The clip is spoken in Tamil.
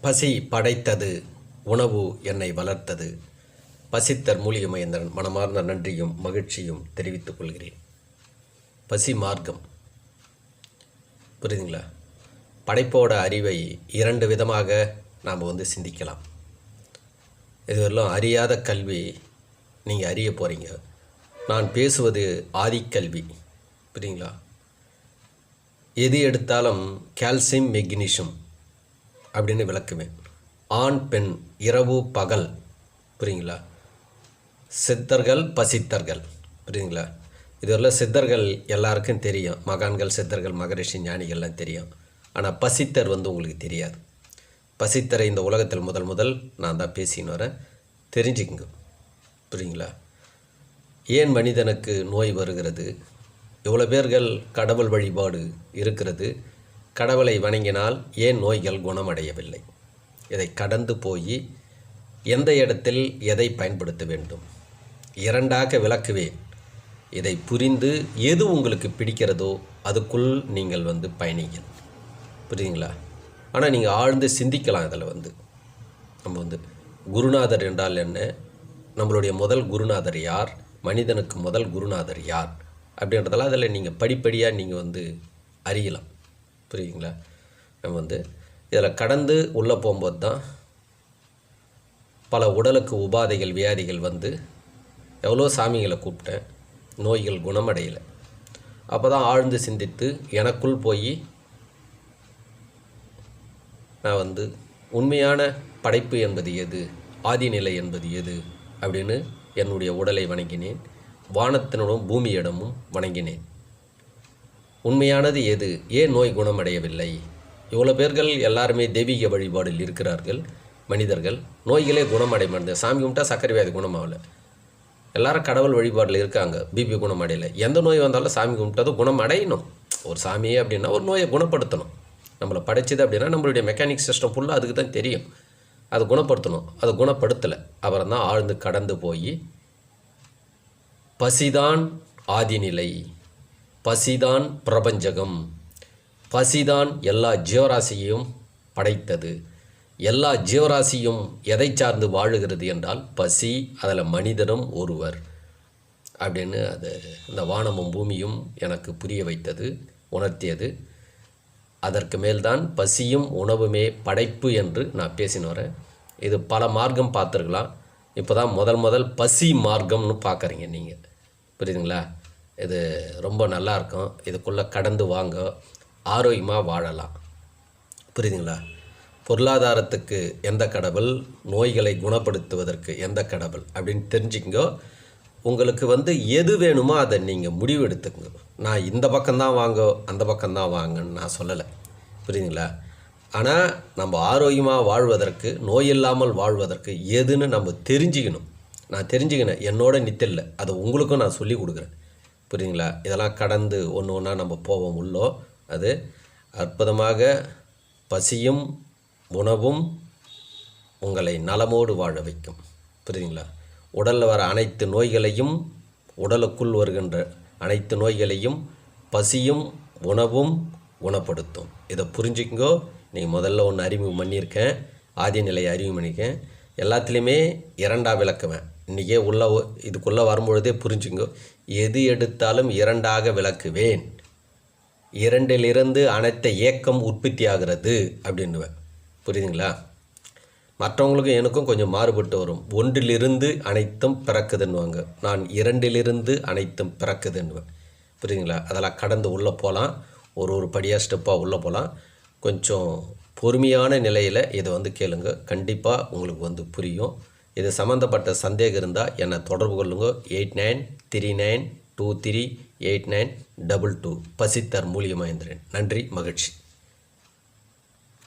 பசி படைத்தது உணவு என்னை வளர்த்தது. பசித்தர் மூலிகமயந்தன் மனமார்ந்த நன்றியும் மகிழ்ச்சியும் தெரிவித்துக் கொள்கிறேன். பசி மார்க்கம். புரியுதுங்களா? படைப்போட அறிவை இரண்டு விதமாக நாம் வந்து சிந்திக்கலாம். இதுவரையிலும் அறியாத கல்வி நீங்கள் அறிய போகிறீங்க நான் பேசுவது ஆதிக்கல்வி புரியுங்களா எது எடுத்தாலும் கால்சியம் மெக்னீஷியம் அப்படின்னு விளக்குவேன். ஆண் பெண் இரவு பகல் புரியுங்களா? சித்தர்கள் பசித்தர்கள் புரியுங்களா? இதுவரையில் சித்தர்கள் எல்லாருக்கும் தெரியும். மகான்கள் சித்தர்கள் மகரிஷி ஞானிகள்லாம் தெரியும். ஆனால் பசித்தர் வந்து உங்களுக்கு தெரியாது. பசித்தரை இந்த உலகத்தில் முதல் முதல் நான் தான் பேசின்னு வரேன். தெரிஞ்சுக்குங்க. புரியுங்களா? ஏன் மனிதனுக்கு நோய் வருகிறது? எவ்வளோ பேர்கள் கடவுள் வழிபாடு இருக்கிறது? கடவுளை வணங்கினால் ஏன் நோய்கள் குணமடையவில்லை? இதை கடந்து போய் எந்த இடத்தில் எதை பயன்படுத்த வேண்டும்? இரண்டாக விளக்குவேன். இதை புரிந்து எது உங்களுக்கு பிடிக்கிறதோ அதுக்குள் நீங்கள் வந்து பயணிங்கள் புரியுங்களா ஆனால் நீங்கள் ஆழ்ந்து சிந்திக்கலாம் இதில் வந்து. நம்ம வந்து குருநாதர் என்றால் என்ன? நம்மளுடைய முதல் குருநாதர் யார்? மனிதனுக்கு முதல் குருநாதர் யார்? அப்படின்றதெல்லாம் அதில் நீங்கள் படிப்படியாக நீங்கள் வந்து அறியலாம். புரியுங்களா நம்ம வந்து இதில் கடந்து உள்ளே போகும்போது தான் பல உடலுக்கு உபாதைகள் வியாதிகள் வந்து எவ்வளோ சாமிகளை கூப்பிட்டேன் நோய்கள் குணமடையலை. அப்போ தான் ஆழ்ந்து சிந்தித்து எனக்குள் போய் நான் வந்து உண்மையான படைப்பு என்பது எது ஆதிநிலை என்பது எது அப்படின்னு என்னுடைய உடலை வணங்கினேன் வானத்தினுடன் பூமியிடமும் வணங்கினேன். உண்மையானது எது? ஏன் நோய் குணமடையவில்லை? இவ்வளோ பேர்கள் எல்லாருமே தெய்வீக வழிபாடில் இருக்கிறார்கள். மனிதர்கள். நோய்களே குணமடைய மாட்டேங்குது சாமி கும்பிட்டா சர்க்கரை வியாதி குணமாகலை. எல்லாரும் கடவுள் வழிபாடில் இருக்காங்க. பிபி குணமடையலை. எந்த நோய் வந்தாலும் சாமி கும்பிட்டது குணம் அடையணும் ஒரு சாமியே அப்படின்னா ஒரு நோயை குணப்படுத்தணும். நம்மளை படைச்சது அப்படின்னா நம்மளுடைய மெக்கானிக் சிஸ்டம் ஃபுல்லாக அதுக்கு தான் தெரியும். அது குணப்படுத்தணும். அது குணப்படுத்தலை. அப்புறம் தான் ஆழ்ந்து கடந்து போய் பசிதான் ஆதிநிலை. பசிதான் பிரபஞ்சகம். பசிதான் எல்லா ஜீவராசியையும் படைத்தது. எல்லா ஜீவராசியும் எதை சார்ந்து வாழுகிறது என்றால் பசி அதில் மனிதனும் ஒருவர் அப்படின்னு அது இந்த வானமும் பூமியும் எனக்கு புரிய வைத்தது உணர்த்தியது. அதற்கு மேல்தான் பசியும் உணவுமே படைப்பு என்று நான் பேசின்னு வரேன். இது பல மார்க்கம் பார்த்துருக்கலாம். இப்போ தான் முதல் முதல் பசி மார்க்கம்னு பார்க்குறீங்க நீங்கள் புரியுதுங்களா? இது ரொம்ப நல்லாயிருக்கும் இதுக்குள்ளே கடந்து வாங்க. ஆரோக்கியமாக வாழலாம். புரியுதுங்களா? பொருளாதாரத்துக்கு எந்த கடவுள் நோய்களை குணப்படுத்துவதற்கு எந்த கடவுள் அப்படின்னு தெரிஞ்சுக்கங்க. உங்களுக்கு வந்து எது வேணுமோ அதை நீங்கள் முடிவு எடுத்துக்கங்க. நான் இந்த பக்கம்தான் வாங்க அந்த பக்கம்தான் வாங்கன்னு நான் சொல்லலை. புரியுதுங்களா? ஆனால் நம்ம ஆரோக்கியமாக வாழ்வதற்கு நோய் இல்லாமல் வாழ்வதற்கு எதுன்னு நம்ம தெரிஞ்சுக்கணும். நான் தெரிஞ்சுக்கினேன். என்னோட நித்தில்லை. அதை உங்களுக்கும் நான் சொல்லி கொடுக்குறேன். புரியுதுங்களா? இதெல்லாம் கடந்து ஒன்று ஒன்றா நம்ம போவோம் உள்ளோ. அது அற்புதமாக பசியும் உணவும் உங்களை நலமோடு வாழ வைக்கும். புரியுதுங்களா? உடலில் வர அனைத்து நோய்களையும் உடலுக்குள் வருகின்ற அனைத்து நோய்களையும் பசியும் உணவும் குணப்படுத்தும். இதை புரிஞ்சுக்கோ. நீங்கள் முதல்ல ஒன்று அறிமுகம் பண்ணியிருக்கேன். ஆதி நிலையை அறிமுகம் பண்ணியிருக்கேன். எல்லாத்துலேயுமே இரண்டாக விளக்குவேன். இன்றைக்கே உள்ள இதுக்குள்ளே வரும்பொழுதே புரிஞ்சுங்க எது எடுத்தாலும் இரண்டாக விளக்குவேன். இரண்டிலிருந்து அனைத்த ஏக்கம் உற்பத்தி ஆகிறது அப்படின்னுவேன். புரியுதுங்களா? மற்றவங்களுக்கும் எனக்கும் கொஞ்சம் மாறுபட்டு வரும். ஒன்றிலிருந்து அனைத்தும் பிறக்குதுன்னுவாங்க. நான் இரண்டிலிருந்து அனைத்தும் பிறக்குதுன்னுவேன். புரியுதுங்களா? அதெல்லாம் கடந்து உள்ளே போகலாம் ஒரு ஒரு படியாக ஸ்டெப்பாக உள்ளே போகலாம் கொஞ்சம் பொறுமையான நிலையில் இதை வந்து கேளுங்க. கண்டிப்பாக உங்களுக்கு வந்து புரியும். இது சம்மந்தப்பட்ட சந்தேகம் இருந்தால் என்னை தொடர்பு கொள்ளுங்க. Eight nine three nine two three eight nine double two. பசித்தர் இருந்தேன் நன்றி மகிழ்ச்சி.